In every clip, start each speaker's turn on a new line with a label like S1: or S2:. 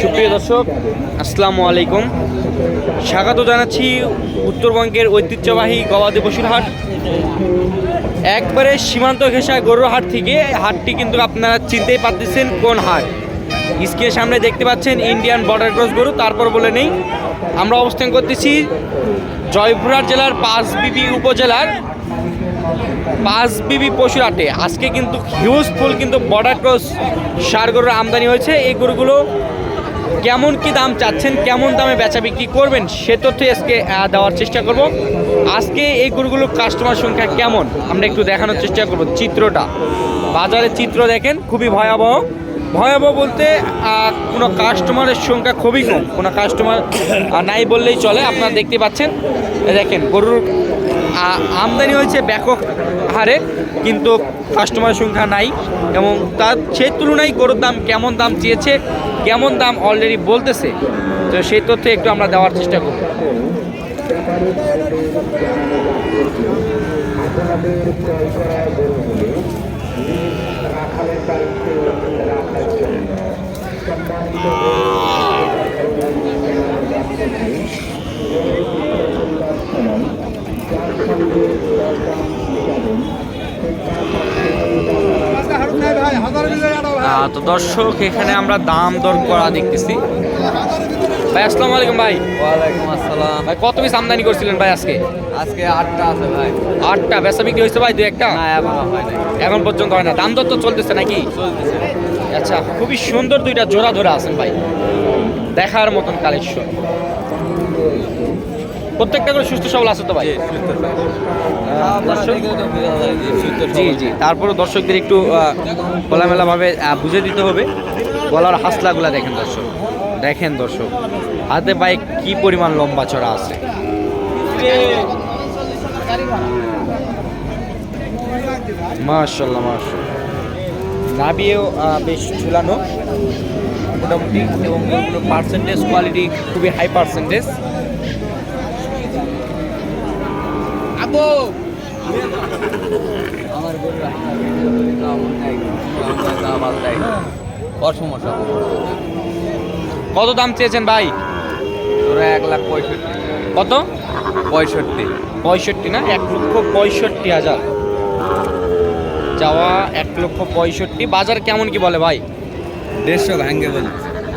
S1: সুপ্রিয় দর্শক, আসসালামু আলাইকুম। স্বাগত জানাচ্ছি উত্তরবঙ্গের ঐতিহ্যবাহী গবাদি পশুর হাট। একবারে সীমান্ত ঘেঁষা গরুর হাট থেকে হাটটি কিন্তু আপনারা চিনতেই পারতেছেন কোন হাট। স্ক্রিনের সামনে দেখতে পাচ্ছেন ইন্ডিয়ান বর্ডার ক্রস গরু, তারপর বলে নেই। আমরা অবস্থান করতেছি জয়পুরহাট জেলার পাঁচবিবি উপজেলার পাঁচ বিবি পশুর আটে। আজকে কিন্তু হিউজ ফুল কিন্তু বর্ডার ক্রস সার গরুর আমদানি হয়েছে। এই গরুগুলো কেমন কি দাম চাচ্ছেন, কেমন দামে বেচা বিক্রি করবেন, সে তথ্য আজকে দেওয়ার চেষ্টা করব। আজকে এই গরুগুলোর কাস্টমার সংখ্যা কেমন, আমরা একটু দেখানোর চেষ্টা করব চিত্রটা। বাজারের চিত্র দেখেন, খুবই ভয়াবহ। ভয়াবহ বলতে কোনো কাস্টমারের সংখ্যা খুবই কম। কোনো কাস্টমার নাই বললেই চলে। আপনারা দেখতে পাচ্ছেন, দেখেন গরুর আমদানি হয়েছে ব্যাপক হারে, কিন্তু কাস্টমার সংখ্যা নাই এবং তার সেই তুলনায় গরুর দাম কেমন দাম চেয়েছে, কেমন দাম অলরেডি বলতেছে, তো সেই তথ্য একটু আমরা দেওয়ার চেষ্টা করব। তো দর্শক এখানে আমরা দাম দর করা দেখতেছি। ভাই আসসালামু আলাইকুম ভাই।
S2: ওয়ালাইকুম আসসালাম।
S1: ভাই কত পিস আমদানি করছিলেন ভাই আজকে?
S2: আজকে আটটা আছে ভাই।
S1: আটটা? বেচা বিক্রি হয়েছে ভাই দু একটা?
S2: না এখনও হয় নাই।
S1: এখন পর্যন্ত হয় না। দাম দর তো চলতেছে নাকি?
S2: চলতেছে।
S1: আচ্ছা খুবই সুন্দর দুইটা জোড়া ধরে আছেন ভাই। দেখার মতন কালেকশন প্রত্যেকটা করে সুস্থ সবল আছে তো ভাই? জি জি তারপরে দর্শকদের একটু খোলামেলাভাবে বুঝে দিতে হবে। গলার হাসলাগুলা দেখেন দর্শক। দেখেন দর্শক হাতে পায়ে কি পরিমাণ লম্বা চড়া আছে। মাশাল্লাহ মাশাল্লাহ নাবিয়েও বেশ ঝুলানো। মোটামুটি এবং পার্সেন্টেজ কোয়ালিটি খুবই হাই পার্সেন্টেজ
S2: আমার গরু আমার সমস্যা?
S1: কত দাম চেয়েছেন ভাই?
S2: তোরা এক লাখ পঁয়ষট্টি।
S1: কত?
S2: পঁয়ষট্টি।
S1: পঁয়ষট্টি না? এক লক্ষ পঁয়ষট্টি হাজার। যাওয়া এক লক্ষ পঁয়ষট্টি। বাজার কেমন কি বলে ভাই?
S2: দেড়শো ভাঙ্গে বলে।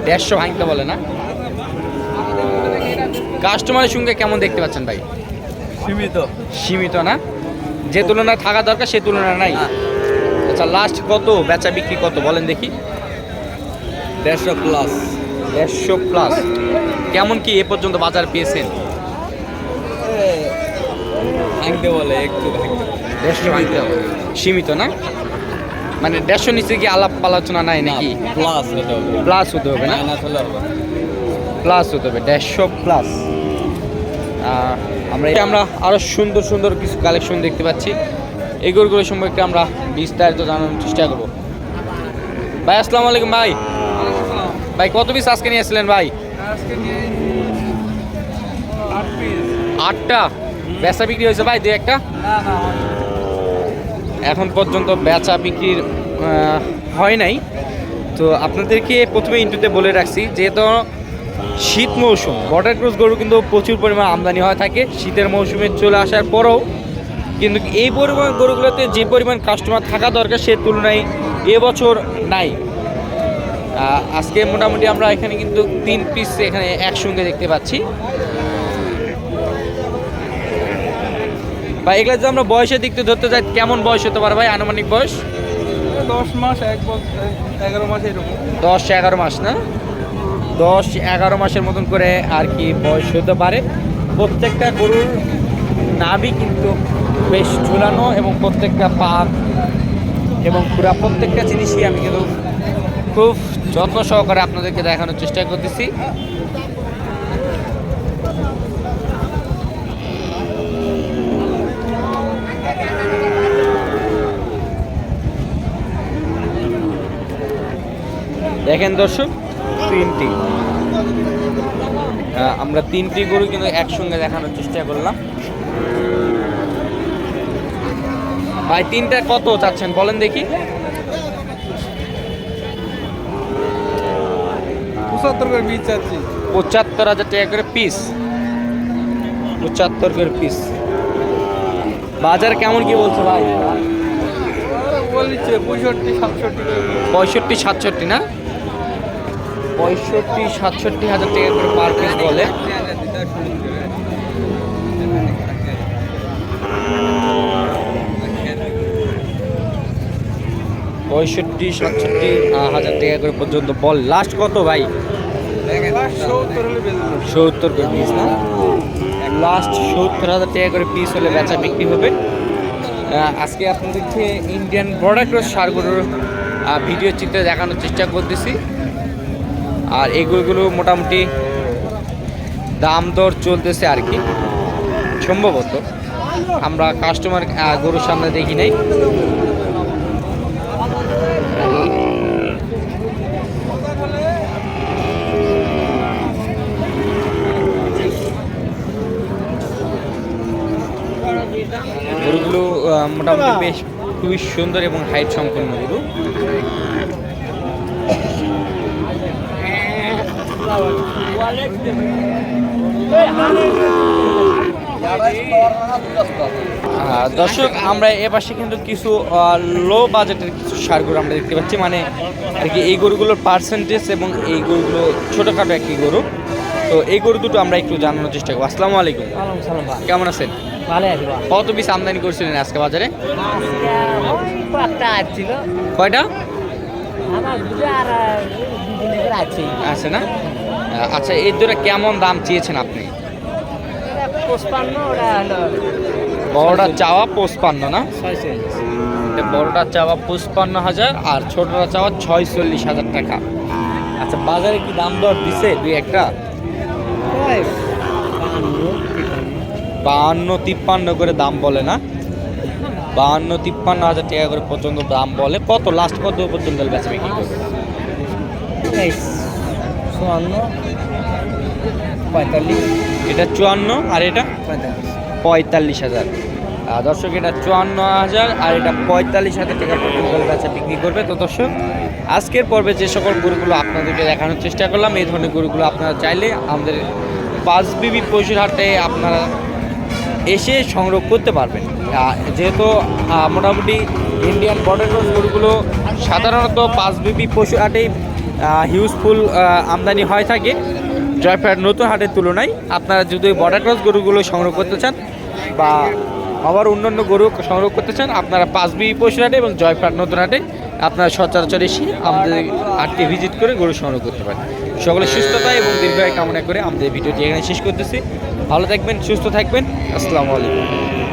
S1: দেড়শো ভাঙতে বলে না? কাস্টমারের সঙ্গে কেমন দেখতে পাচ্ছেন ভাই?
S2: সীমিত।
S1: সীমিত না? যে তুলনায় থাকা দরকার সে তুলনায় নাই। আচ্ছা লাস্ট কত? বেচা বিক্রি কত? বলেন দেখি।
S2: দেড়শো প্লাস
S1: দেড়শো প্লাস কেমন কি এ পর্যন্ত বাজার পেয়েছেন?
S2: ভাঙতে বলে একটু
S1: দেড়শো ভাঙতে হবে। সীমিত না? মানে দেড়শো নিচে কি আলাপ আলোচনা নাই নাকি?
S2: প্লাস হতে হবে।
S1: প্লাস হতে হবে না? প্লাস হতে হবে দেড়শো প্লাস আমরা আমরা আরও সুন্দর সুন্দর কিছু কালেকশন দেখতে পাচ্ছি। এই গরুগুলো সম্পর্কে আমরা বিস্তারিত জানানোর চেষ্টা করব। ভাই, আসসালামু আলাইকুম, ভাই। ভাই, কত পিস আজকে নিয়ে আসছিলেন ভাই? আটটা। বেচা বিক্রি হয়েছে, ভাই দু একটা? এখন পর্যন্ত বেচা বিক্রির হয় নাই। তো আপনাদেরকে প্রথমে ইন্টুতে বলে রাখছি, যেহেতু শীত মৌসুম। বর্ডার ক্রস গরু কিন্তু প্রচুর পরিমাণ আমদানি হয়ে থাকে। শীতের মৌসুমে চলে আসার পরেও কিন্তু এই পরিমাণ গরুগুলোতে যে পরিমাণ কাস্টমার থাকা দরকার সে তুলনায় এবছর নাই। আজকে মোটামুটি আমরা এখানে কিন্তু তিন পিস এখানে একসঙ্গে দেখতে পাচ্ছি। বা এগুলো যদি আমরা বয়সের দিক থেকে ধরতে যাই কেমন বয়স হতে পারে ভাই? আনুমানিক বয়স?
S2: দশ মাস এক বছর এগারো মাস এরকম।
S1: দশ এগারো মাস না? দশ, এগারো মাসের মতন করে আর কি বয়স হতে পারে। প্রত্যেকটা গরুর নাভি কিন্তু বেশ ঝুলানো এবং প্রত্যেকটা পা এবং পুরা প্রত্যেকটা জিনিসই আমি কিন্তু খুব যত্ন সহকারে আপনাদেরকে দেখানোর চেষ্টা করতেছি। দেখেন দর্শক তিনটি। আমরা তিনটি গরু কিন্তু একসঙ্গে দেখানোর চেষ্টা করলাম। ভাই তিনটা কত চাচ্ছেন বলেন দেখি।
S2: পঁচাত্তর করে বীজ চাচ্ছি।
S1: পঁচাত্তর হাজার টাকা করে পিস পঁচাত্তর করে পিস বাজার কেমন কি বলছে ভাই?
S2: পঁয়ষট্টি সাতষট্টি।
S1: পঁয়ষট্টি সাতষট্টি না? পঁয়ষট্টি, সাতষট্টি হাজার টাকা করে পার পিস বলে। পঁয়ষট্টি, সাতষট্টি হাজার টাকা করে পর্যন্ত বল। লাস্ট কত ভাই?
S2: সত্তর
S1: করে পিস না? লাস্ট সত্তর হাজার টাকা করে পিস হলে বেচা বিক্রি হবে। আজকে আপনাদেরকে ইন্ডিয়ান বর্ডার ক্রস সারগুলোর ভিডিও চিত্রে দেখানোর চেষ্টা করতেছি। আর এগুলো মোটামুটি দাম দর চলতেছে আর কি। সম্ভবত আমরা কাস্টমার গরুর সামনে দেখি নাই। গরুগুলো মোটামুটি বেশ খুবই সুন্দর এবং হাইট সম্পন্ন গরু। দর্শক আমরা এ পাশে কিন্তু কিছু লো বাজেটের কিছু সার গরু আমরা দেখতে পাচ্ছি। মানে আর কি এই গরুগুলোর পার্সেন্টেজ এবং এই গরুগুলো ছোটোখাটো একটি গরু। তো এই গরু দুটো আমরা একটু জানানোর চেষ্টা করব। আসসালামু আলাইকুম। কেমন আছেন?
S3: ভালো আছি বা
S1: কত পিস আমদানি করছিলেন আজকে বাজারে? কয়টা?
S3: আছে
S1: না? আচ্ছা এর দুটো কেমন দাম চেয়েছেন আপনি? বড়টা চাওয়া পঁচপান্ন না? বড়টা চাওয়া পঁচপান্ন হাজার আর ছোটটা চাওয়া ছয়চল্লিশ হাজার টাকা। আচ্ছা বাজারে কি দাম দর দিছে দুই একটা? বাহান্ন তিপ্পান্ন করে দাম বলে না? বাহান্ন তিপ্পান্ন হাজার টাকা করে পর্যন্ত দাম বলে। কত? লাস্ট কত পর্যন্ত বেচা বিক্রি করবে
S3: চুয়ান্ন পঁয়তাল্লিশ।
S1: এটা চুয়ান্ন আর এটা?
S3: পঁয়তাল্লিশ।
S1: পঁয়তাল্লিশ হাজার। দর্শক এটা চুয়ান্ন হাজার আর এটা পঁয়তাল্লিশ হাজার টাকা পর্যন্ত বেচা বিক্রি করবে। তো দর্শক আজকের পর্বে যে সকল গরুগুলো আপনাদেরকে দেখানোর চেষ্টা করলাম এই ধরনের গরুগুলো আপনারা চাইলে আমাদের পাঁচ বিবি পশুর হাটে আপনারা এসে সংগ্রহ করতে পারবেন। যেহেতু মোটামুটি ইন্ডিয়ান বর্ডার ক্রস গরুগুলো সাধারণত পাঁচ বিবি পশু হাটেই হিউজফুল আমদানি হয় থাকে। জয়ফ্রাট নতুন হাটের তুলনায় আপনারা যদি বর্ডার ক্রস গরুগুলো সংগ্রহ করতে চান বা আবার অন্যান্য গরু সংগ্রহ করতে চান, আপনারা পাঁচ বিবি পশু হাটে এবং জয়ফ্রাট নতুন হাটে আপনারা সচরাচর এসে আমাদের হাটটি ভিজিট করে গরু সংগ্রহ করতে পারেন। সকলে সুস্থতা এবং দীর্ঘায় কামনা করে আমাদের ভিডিওটি এখানে শেষ করতেছি। ভালো থাকবেন, সুস্থ থাকবেন। আসসালামু আলাইকুম।